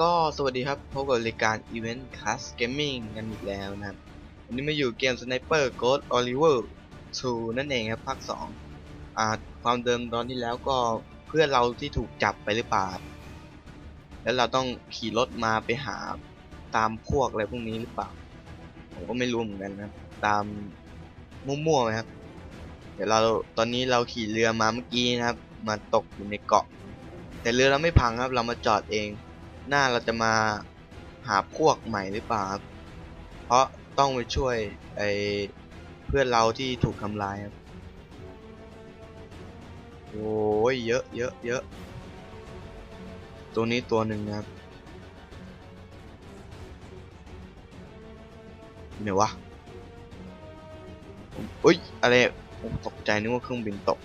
ก็สวัสดีครับพบกับรายการ Event Class Gaming กันอีกแล้วนะครับวันนี้มาอยู่เกม Sniper Ghost Oliver 2 นั่นเองครับภาค2อ่าความเดิมตอนที่แล้วก็เพื่อนเราที่ถูกจับไปหรือเปล่าแล้วเราต้องขี่รถมาไปหาตามพวกอะไรพวกนี้หรือเปล่า ผมก็ไม่รู้เหมือนกันนะตามมั่วๆไหมครับ เดี๋ยวเราตอนนี้เราขี่เรือมาเมื่อกี้นะครับ มาตกอยู่ในเกาะ แต่เรือเราไม่พังครับ เรามาจอดเอง หน้าเราจะมาหาพวกใหม่หรือเปล่าครับ เพราะต้องไปช่วยไอเพื่อนเราที่ถูกทำร้ายครับ โอ้ยเยอะเยอะเยอะ ตัวนี้ตัวหนึ่งนะครับอยู่ไหนวะอุ้ยอะไร ผมตกใจนึกว่าเครื่องบินตก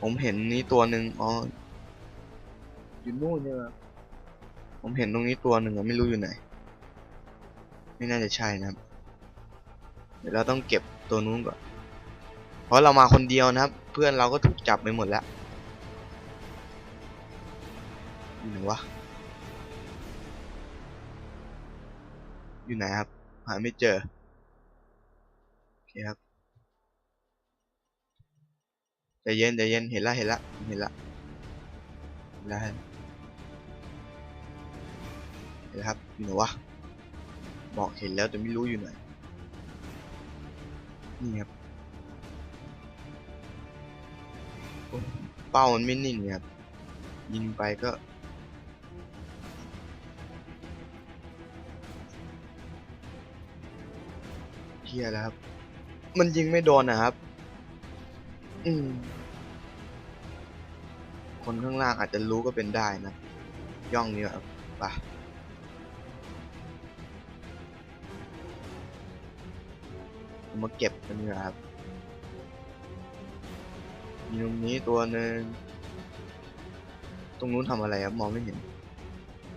ผมเห็นนี้ตัวหนึ่งอ๋ออยู่นู่นใช่ไหม ผมเห็นตรงนี้ตัวหนึ่งอะไม่รู้อยู่ไหน ไม่น่าจะใช่นะครับ เดี๋ยวเราต้องเก็บตัวนู้นก่อน เพราะเรามาคนเดียวนะครับ เพื่อนเราก็ถูกจับไปหมดแล้วอยู่ไหนวะ อยู่ไหนครับ หาไม่เจอ โอเคครับใจเย็นใจเย็นเห็นละเห็นละเห็นละเห็นละ นแล้วครับอยู่ไหนวะบอกเห็นแล้วแต่ไม่รู้อยู่ไหนนี่ครับเป้ามันไม่นิ่งเลยครับยิงไปก็เฮียแล้วครับ มันยิงไม่โดนนะครับ อืม คนข้างล่างอาจจะรู้ก็เป็นได้นะ ย่องนี่แบบไป มาเก็บกันดีกว่าครับ มีตรงนี้ตัวหนึ่ง ตรงนู้นทำอะไรครับมองไม่เห็น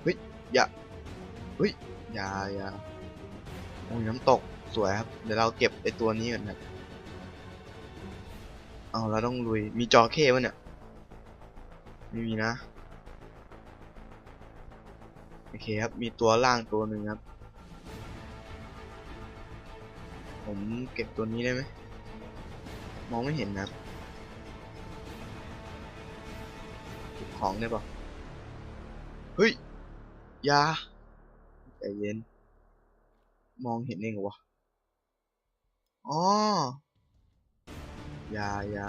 เฮ้ย อย่า เฮ้ย อย่าอย่าโอ้ยน้ำตกสวยครับ เดี๋ยวเราเก็บไอตัวนี้ก่อนครับเอาเราต้องลุย มีจอเข้ปะเนี่ย ไม่มีนะ โอเคครับ มีตัวล่างตัวหนึ่งครับ ผมเก็บตัวนี้ได้ไหม มองไม่เห็นนะเก็บของได้ปะเฮ้ย ยาใจเย็น มองเห็นเองเหรอวะ อ๋อยายา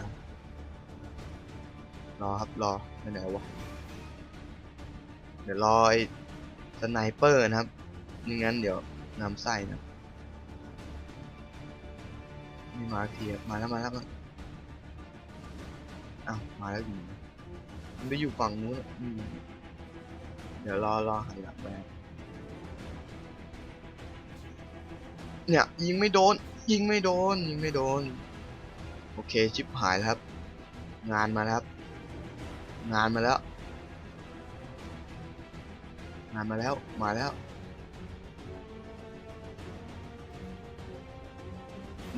รอครับรอไปไหนวะ เดี๋ยวรอไอ้สไนเปอร์นะครับไม่งั้นเดี๋ยวนำไส้นะ ม่มาทีอะมาแล้วมาแล้วมาอ้าวมาแล้วอยู่มันไปอยู่ฝั่งนู้นอืมเดี๋ยวรอรอหันหลังไปเนี่ยยิงไม่โดน ยิงไม่โดน ยิงไม่โดน โอเคชิปหายแล้วครับ งานมาแล้วครับ งานมาแล้ว งานมาแล้วมาแล้ว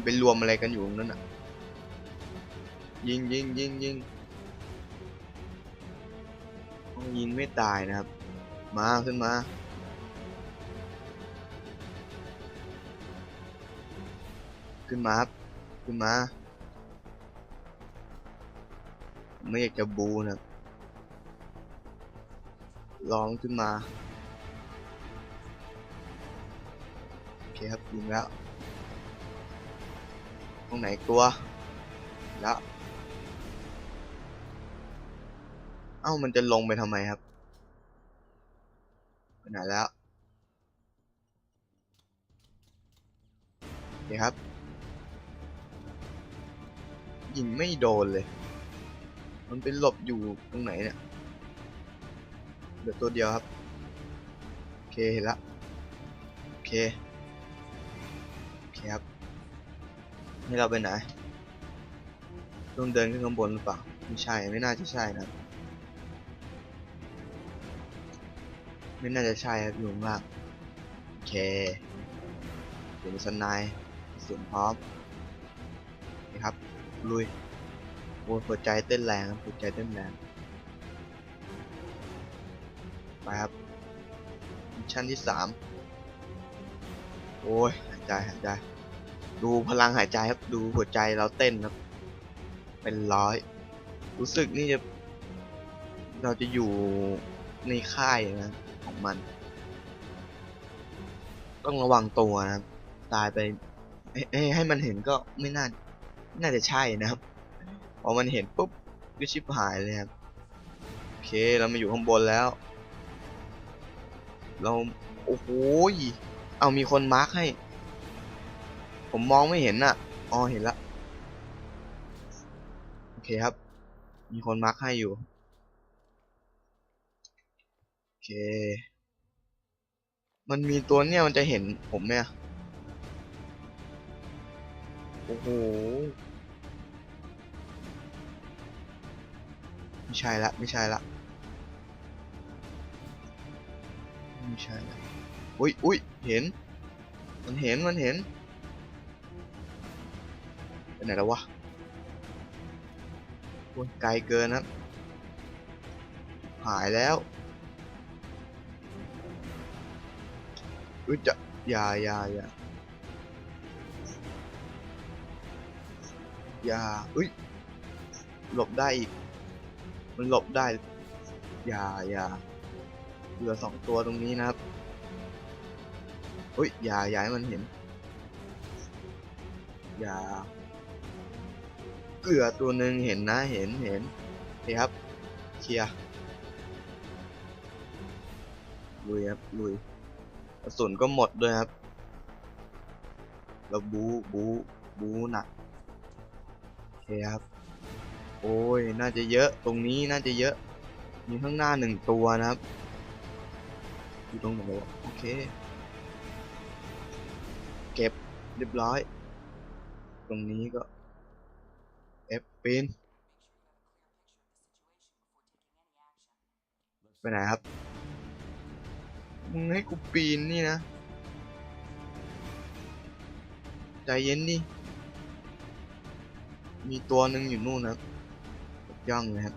มันเป็นรวมอะไรกันอยู่ตรงนั้นอะ ยิงยิงยิงยิงโอ้ยิงไม่ตายนะครับ มาขึ้นมา ขึ้นมาครับ ขึ้นมา ไม่อยากจะบูนะครับลองขึ้นมา โอเคครับยิงแล้ว รงไหนตัว แล้ว เอ้ามันจะลงไปทำไมครับไปไหนแล้วโอเคครับ ยิงไม่โดนเลย มันเป็นหลบอยู่ตรงไหนเนี่ยเหลือตัวเดียวครับ โอเคเห็นละ โอเค ให้เราไปไหนต้องเดินขึ้นข้างบนหรือเปล่าไม่ใช่ไม่น่าจะใช่นะไม่น่าจะใช่ครับอยู่ข้างล่างโอเคเดี๋ยวสนด์เสียงพร้อมนี่ครับลุยโอ้หัวใจเต้นแรงครับหัวใจเต้นแรงไปครับมิชชั่นที่สามโอ้ยหายใจหายใจ ดูพลังหายใจครับ ดูหัวใจเราเต้นครับ เป็นร้อย รู้สึกนี่จะ เราจะอยู่ในค่ายนะ ของมัน ต้องระวังตัวนะครับ ตายไปให้ให้มันเห็นก็ไม่น่า น่าจะใช่นะครับ พอมันเห็นปุ๊บก็ชิบหายเลยครับ โอเค เรามาอยู่ข้างบนแล้ว เรา โอ้โห เอามีคนมาร์คให้ ผมมองไม่เห็นน่ะอ๋อเห็นละ โอเคครับ มีคนมาร์คให้อยู่ โอเค มันมีตัวเนี่ยมันจะเห็นผมไหมอะโอ้โห ไม่ใช่ละ ไม่ใช่ละ ไม่ใช่ละ อุ้ยอุ้ยเห็น มันเห็น มันเห็น ไหนแล้ววะโอ้ยไกลเกินครับหายแล้วอุ้ยจะอย่าอย่าอย่าอย่าอุ้ย หลบได้อีก มันหลบได้ อย่าอย่าเหลือสองตัวตรงนี้นะครับอุ้ยอย่าอย่าให้มันเห็น อย่า เกลือตัวหนึ่งเห็นนะเห็นเห็นโอเคครับเคลียร์ลุยครับลุยกระสุนก็หมดด้วยครับแล้วบูบูบูหนักโอเคครับ โอ้ยน่าจะเยอะตรงนี้น่าจะเยอะ มีข้างหน้าหนึ่งตัวนะครับอยู่ตรงไหนวะโอเค เก็บเรียบร้อย ตรงนี้ก็ ปีนไปไหนครับ มึงให้กูปีนนี่นะ ใจเย็นดิ มีตัวหนึ่งอยู่นู่นนะย่องเลยครับ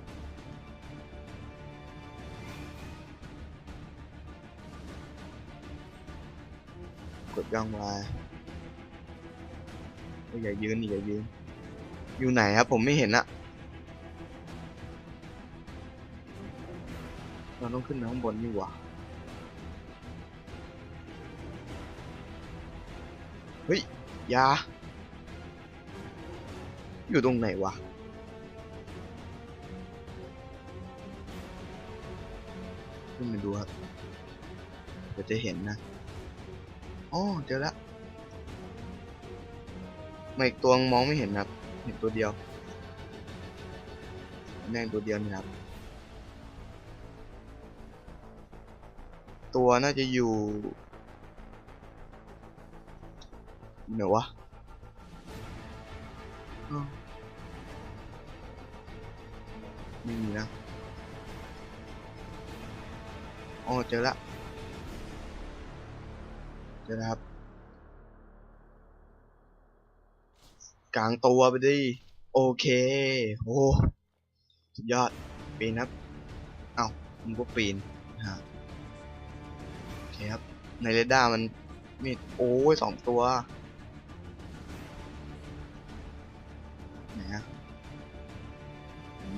กดย่องมาอย่ายืนอย่ายืน อยู่ไหนครับผมไม่เห็นอะเราต้องขึ้นไปข้างบนนี่หว่าเฮ้ยยา อยู่ตรงไหนวะขึ้นมาดูครับเดี๋ยวจะเห็นนะอ๋อเจอละมาอีกตัวมองไม่เห็นครับ เห็นตัวเดียวแม่งตัวเดียวนี่ครับ ตัวน่าจะอยู่ไหนวะอ้าวไม่มีนะอ๋อเจอละ เจอแล้วครับ กลางตัวไปดิ โอเคโอ้สุดยอด ปีนครับ เอ้ามึงก็ปีนนะฮะโอเคครับ ในเรดาร์มันมีโอ้ยสองตัว ไหนอะ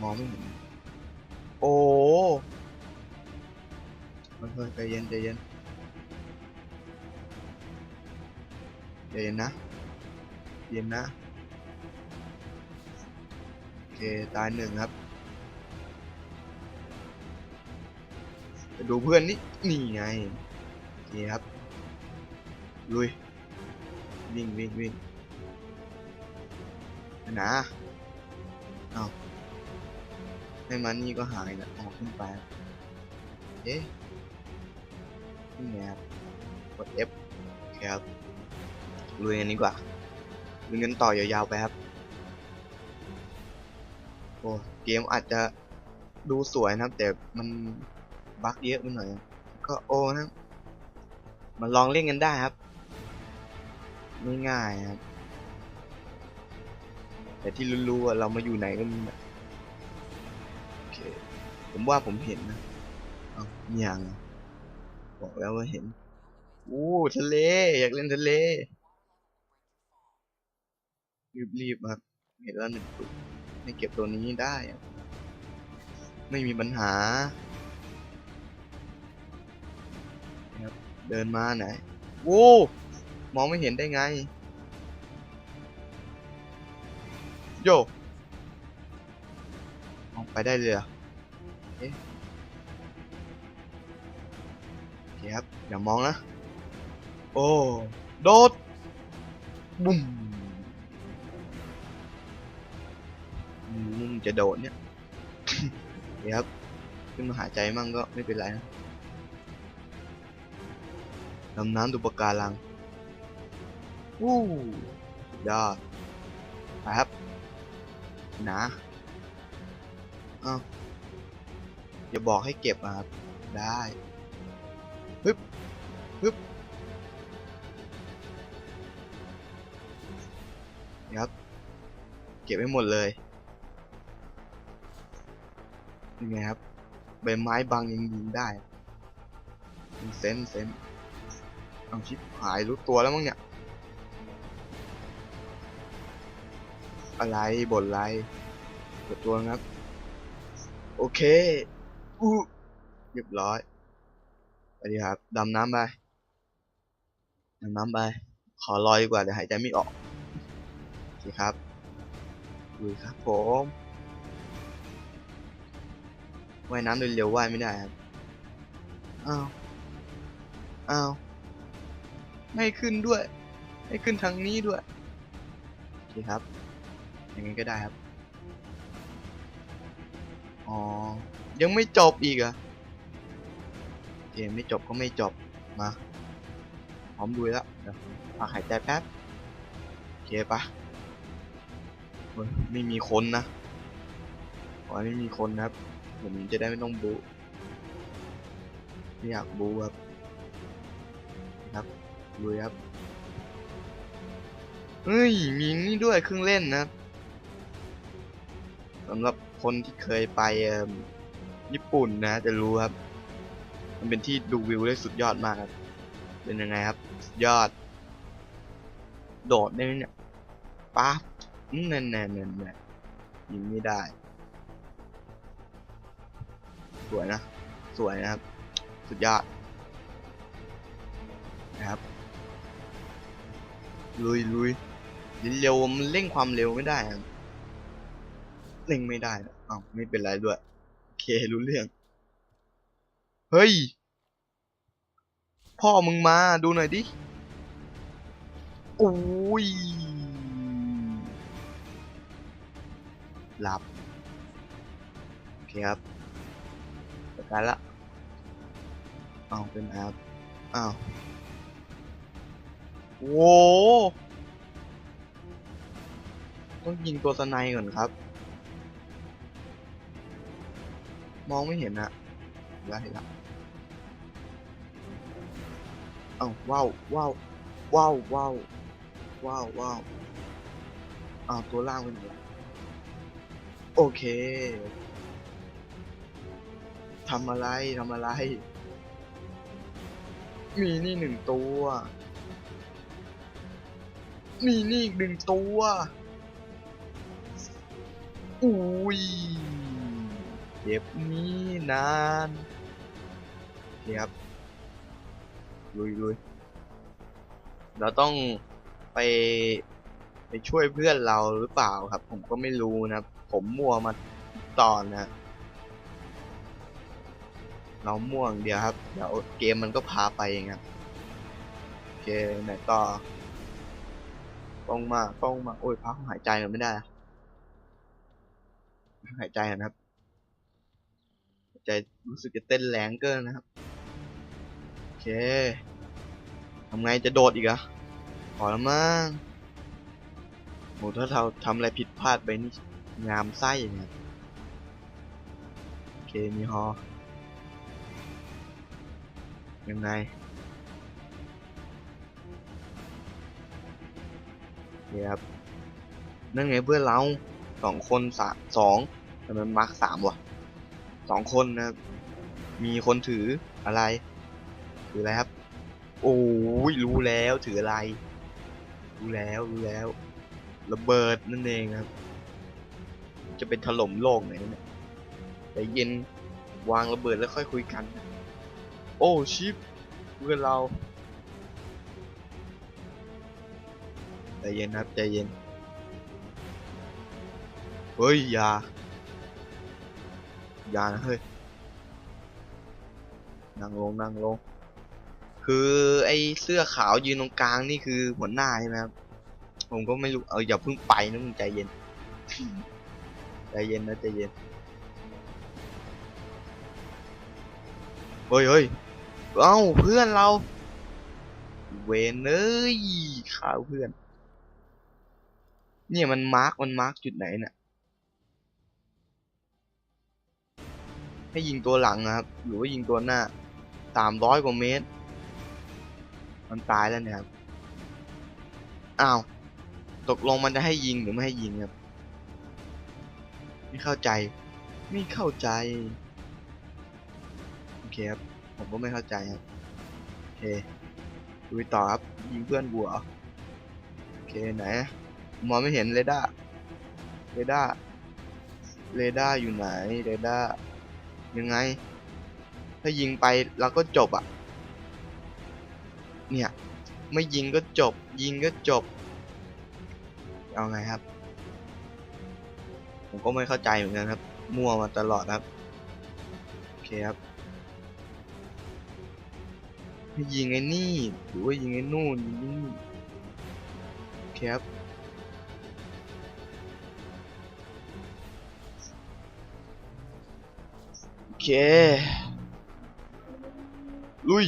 มองไม่เห็น โอ้เฮ้ยใจเย็นใจเย็นใจเย็นนะ เย็นนะ เคตายหนึ่งครับไปดูเพื่อนนี่นี่ไงโอเคครับลุยวิ่งวิ่งวิ่งนะเอาให้มันนี่ก็หายนะออกขึ้นไปเอ๊ะนี่ไงครับกด F โอเคครับลุยกันดีกว่าลุยกันต่อยาวๆไปครับ โอ้เกมอาจจะดูสวยนะครับ แต่มันบั๊กเยอะไปหน่อย ก็โอ้นะมาลองเล่นกันได้ครับไม่ง่ายครับ แต่ที่รู้ๆเรามาอยู่ไหนกันโอเค ผมว่าผมเห็นนะเอาอย่างบอกแล้วว่าเห็นอู้ทะเล อยากเล่นทะเล รีบๆครับ เห็นแล้วหนึ่งตัว ให้เก็บตัวนี้ได้ ไม่มีปัญหา เดินมาไหนโว้มองไม่เห็นได้ไง โยมองไปได้เลยเหรอเอ๊ะโอเคครับ อย่ามองนะ โอ้ โดดบุ้ม งจะโดดเนี่ยเดี๋ยวครับขึ้นมาหายใจมั่งก็ไม่เป็นไรนะดำน้ำดูปะการังวู้ดยอดครับนาเอ้าอย่าบอกให้เก็บอะครับ ได้ฮึบฮึบนะครับ เก็บให้หมดเลย ยังไงครับใบไม้บางยังยิงได้เซนเซนเอาชิบหายรู้ตัวแล้วมั้งเนี่ย อะไรบ่นอะไรกดตัวครับ โอเคอู้เรียบร้อยไปดีครับดำน้ำไปดำน้ำไป ขอลอยดีกว่าเดี๋ยวหายใจไม่ออกโอเคครับลุยครับผม ว่ายน้ำเร็วๆว่ายไม่ได้ครับ อ้าว อ้าว ไม่ขึ้นด้วย ไม่ขึ้นทางนี้ด้วย โอเคครับ อย่างงี้ก็ได้ครับ อ๋อ ยังไม่จบอีกอะโอเคไม่จบก็ไม่จบ มาพร้อมดูแล้วเดี๋ยวพักหายใจแป๊บ โอเคปะไม่มีคนนะขอให้ไม่มีคนนะครับ ผมจะได้ไม่ต้องบูไม่อยากบูครับครับดูครับเฮ้ยมีนี่ด้วยเครื่องเล่นนะสำหรับคนที่เคยไปญี่ปุ่นนะ จะรู้ครับ มันเป็นที่ดูวิวได้สุดยอดมากครับ เป็นยังไงครับยอด โดดได้เนี่ยป๊าบแน่นแน่นแน่นแน่นยิงไม่ได้ สวยนะ สวยนะครับ สุดยอดนะครับ ลุยลุยเร็วมันเร่งความเร็วไม่ได้ครับเร่งไม่ได้นะอ้าวไม่เป็นไรด้วยโอเครู้เรื่อง เฮ้ย พ่อมึงมาดูหน่อยดิโอ้ยหลับโอเคครับ การละอ้าวเป็นอาอ้าวโว้ต้องยิงตัวสไนก่อนครับ มองไม่เห็นอะได้ละเอ้าว้าวว้าวว้าวว้าวว้าวว้าวอ้าวตัวล่างเป็นไงโอเค ทำอะไรทำอะไร มีนี่หนึ่งตัว มีนี่อีกหนึ่งตัว อุ้ยเจ็บนี่นานโอเคครับลุยลุยเราต้องไปไปช่วยเพื่อนเราหรือเปล่าครับ ผมก็ไม่รู้นะ ผมมัวมาตอนนะ เราม่วงเดียวครับ เดี๋ยวเกมมันก็พาไปเองครับโอเคไหนต่อต้องมาต้องมา โอ้ยพักหายใจกันไม่ได้ หายใจนะครับหายใจรู้สึกจะเต้นแรงเกินนะครับ โอเคทำไงจะโดดอีกอะพอแล้วมั้งโหถ้าเราทำอะไรผิดพลาดไปนี่งามไส้เนี่ยโอเค มีฮอ ยังไง นี่ครับ นั่นไงเพื่อนเราสองคนสามสองแต่มันมาร์คสามว่ะสองคนนะครับ มีคนถืออะไร ถืออะไรครับ โอ้ยรู้แล้วถืออะไร รู้แล้วรู้แล้ว ระเบิดนั่นเองครับ จะเป็นถล่มโลกไหนเนี่ยใจเย็นวางระเบิดแล้วค่อยคุยกัน โอ้ชิปเพื่อนเราใจเย็นครับใจเย็นเฮ้ยยายานะเฮ้ยนั่งลงนั่งลง คือไอ้เสื้อขาวยืนตรงกลางนี่คือหัวหน้าใช่ไหมครับผมก็ไม่รู้เอออย่าเพิ่งไปนะมึงใจเย็นใจเย็นนะใจเย็นเฮ้ยเฮ้ย เอ้าเพื่อนเรา เวนเอ้ยข่าวเพื่อน เนี่ยมันมาร์กมันมาร์กจุดไหนเนี่ยให้ยิงตัวหลังนะครับ หรือว่ายิงตัวหน้าสามร้อยกว่าเมตร มันตายแล้วนี่ยครับ อ้าว ตกลงมันจะให้ยิงหรือไม่ให้ยิงครับ ไม่เข้าใจ ไม่เข้าใจ โอเคครับ ผมก็ไม่เข้าใจครับ โอเคดูต่อครับ ยิงเพื่อนกูเหรอโอเคไหนมองไม่เห็นเรดาร์เรดาร์เรดาร์อยู่ไหนเรดาร์ยังไง ถ้ายิงไปเราก็จบอะ เนี่ย ไม่ยิงก็จบ ยิงก็จบ เอาไงครับ ผมก็ไม่เข้าใจเหมือนกันครับ มั่วมาตลอดครับ โอเคครับ ให้ยิงไอ้นี่หรือว่ายิงไอ้นู่นยิงนี่ครับโอเคลุย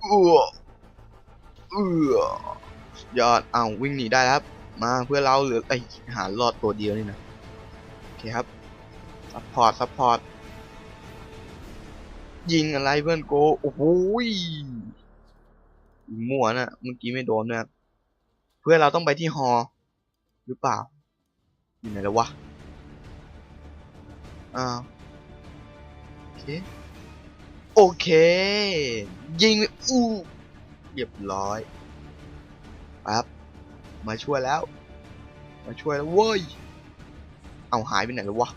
เอือเออยอดเอ้าวิ่งหนีได้แล้วครับ มาเพื่อเราเหลือไอหารอดตัวเดียวนี่นะโอเคครับซัพพอร์ตซัพพอร์ต ยิงอะไรเพื่อนโกโอ้โหมั่วนะเมื่อกี้ไม่โดนนะครับเพื่อเราต้องไปที่ฮอหรือเปล่า อยู่ไหนแล้ววะอ้าวโอเคโอเค ยิงอู้เรียบร้อยปั๊บมาช่วยแล้ว มาช่วยแล้วเว้ยเอาหายไปไหนแล้ววะ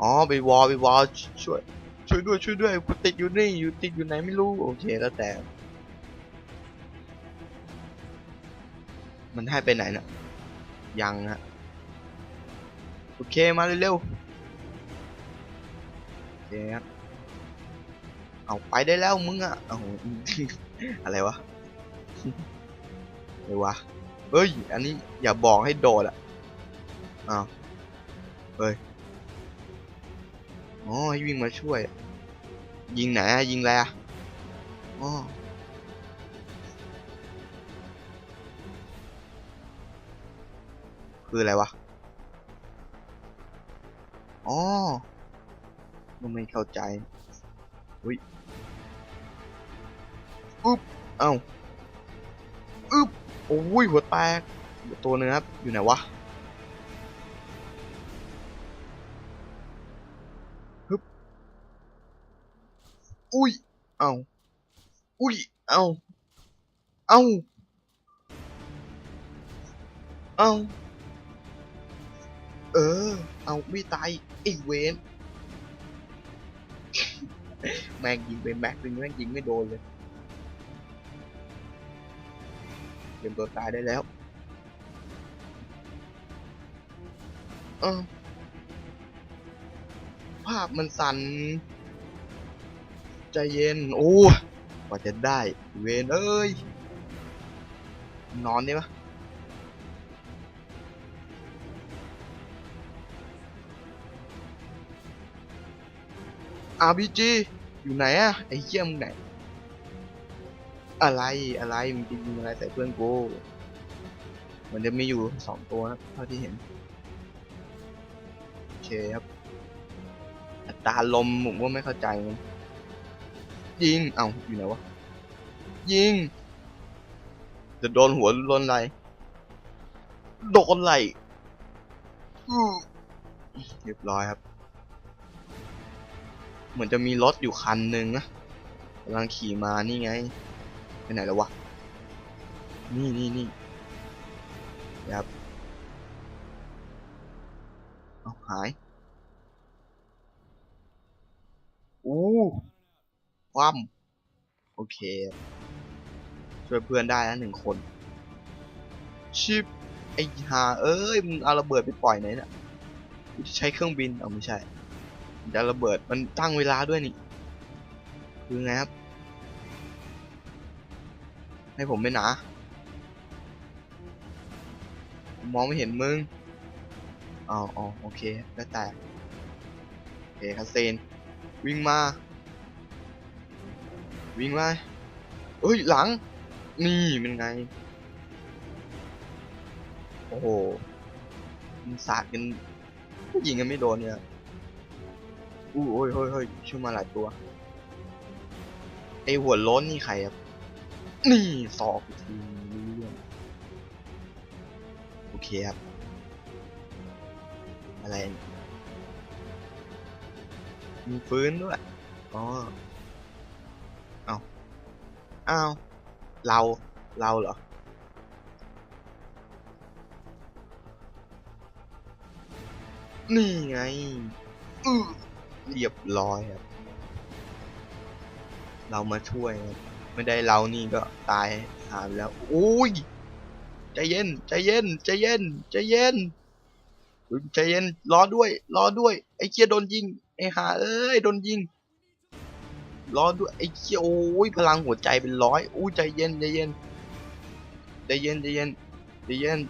อ๋อไปวอลไปวอลช่วย ช่วยด้วยช่วยด้วยกูติดอยู่นี่อยู่ติดอยู่ไหนไม่รู้โอเคแล้วแต่ มันให้ไปไหนน่ะยังฮะโอเคมาเร็วๆโอเคครับเอาไปได้แล้วมึงอะเอาอะไรวะอะไรวะเฮ้ย อันนี้อย่าบอกให้โดดอะอ้าวเฮ้ย อ๋อให้วิ่งมาช่วย ยิงไหนยิงอะไรอ๋อคืออะไรวะ อ๋อมันไม่เข้าใจ อุ้ยอุ๊บ เอ้าอึ๊บ โอ้ย หัวแตก ตัวหนึงครับอยู่ไหนวะ อุ้ย เอาอุ้ย เอาเอาเอาเออ เอาไม่ตายไอ้เวนแม่งยิงไปแม็กนึงแม่งยิงไม่โดนเลยเตรียมตัวตายได้แล้วเออภาพมันสั่น ใจเย็น โอ้กว่าจะได้ เวนเอ้ย นอนได้ปะ RPG อยู่ไหนอะไอ้เหี้ยมึงไหน อะไรอะไรมึงจะยิงอะไรใส่เพื่อนกูมันจะมีอยู่สองตัวนะเท่าที่เห็นโอเคครับอัตราลมผมก็ไม่เข้าใจมัน ยิง เอ้าอยู่ไหนวะ ยิง จะโดนหัวโดนไหลโดนไหลเรียบร้อยครับ เหมือนจะมีรถอยู่คันหนึ่งนะกำลังขี่มานี่ไง ไปไหนแล้ววะ นี่นี่นี่ครับเอาหาย อู้ คว่ำโอเค ช่วยเพื่อนได้แล้วหนึ่งคน ชิปไอ้หาเอ้ยมึงเอาระเบิดไปปล่อยไหนเน่ะกูจะใช้เครื่องบินเอาไม่ใช่จะระเบิดมันตั้งเวลาด้วยนี่ คือไงครับ ให้ผมไปหนาผมมองไม่เห็นมึงอ๋ออ๋อโอเคแล้วแต่โอเคคาเซน วิ่งมา วิ่งมาเอ้ยหลัง นี่เป็นไง โอ้โหมันสาดกันผู้หญิงกันไม่โดนเนี่ยอู้โอ้ยเฮ้ยเฮ้ยชื่อมาหลายตัวไอหัวล้นนี่ใครครับ นี่สอกอีกทีเรื่องโอเคครับ อะไรเนี่ยมีฟื้นด้วย อ๋อ อ้าว เรา เราเหรอ นี่ไงอือเรียบร้อยครับ เรามาช่วยครับไม่ได้เรานี่ก็ตายหาไปแล้วโอ้ยใจเย็นใจเย็นใจเย็นใจเย็นใจเย็นรอด้วย รอด้วย ไอ้เกียโดนยิง ไอ้หาเอ้ยโดนยิง รอด้วยไอ้เกียโอ้ยพลังหัวใจเป็นร้อยอู้ใจเย็นใจเย็นใจเย็นใจเย็นใจเย็น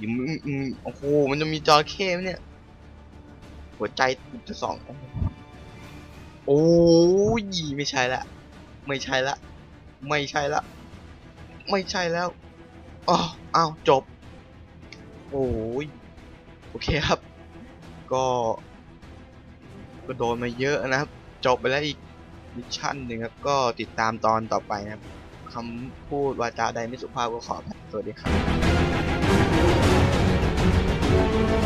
ยิมงอืมโอ้โหมันจะมีจอเข้มเนี่ย หัวใจจะสองโอ้ยไม่ใช่ละ ไม่ใช่ละ ไม่ใช่ละ ไม่ใช่แล้วอ๋ออ้าวจบ โอ้ยโอเคครับ ก็ก็โดนมาเยอะนะครับ จบไปแล้วอีก มิชชั่นหนึ่งครับก็ติดตามตอนต่อไปนะครับคำพูดวาจาใดไม่สุภาพก็ขออภัยสวัสดีครับ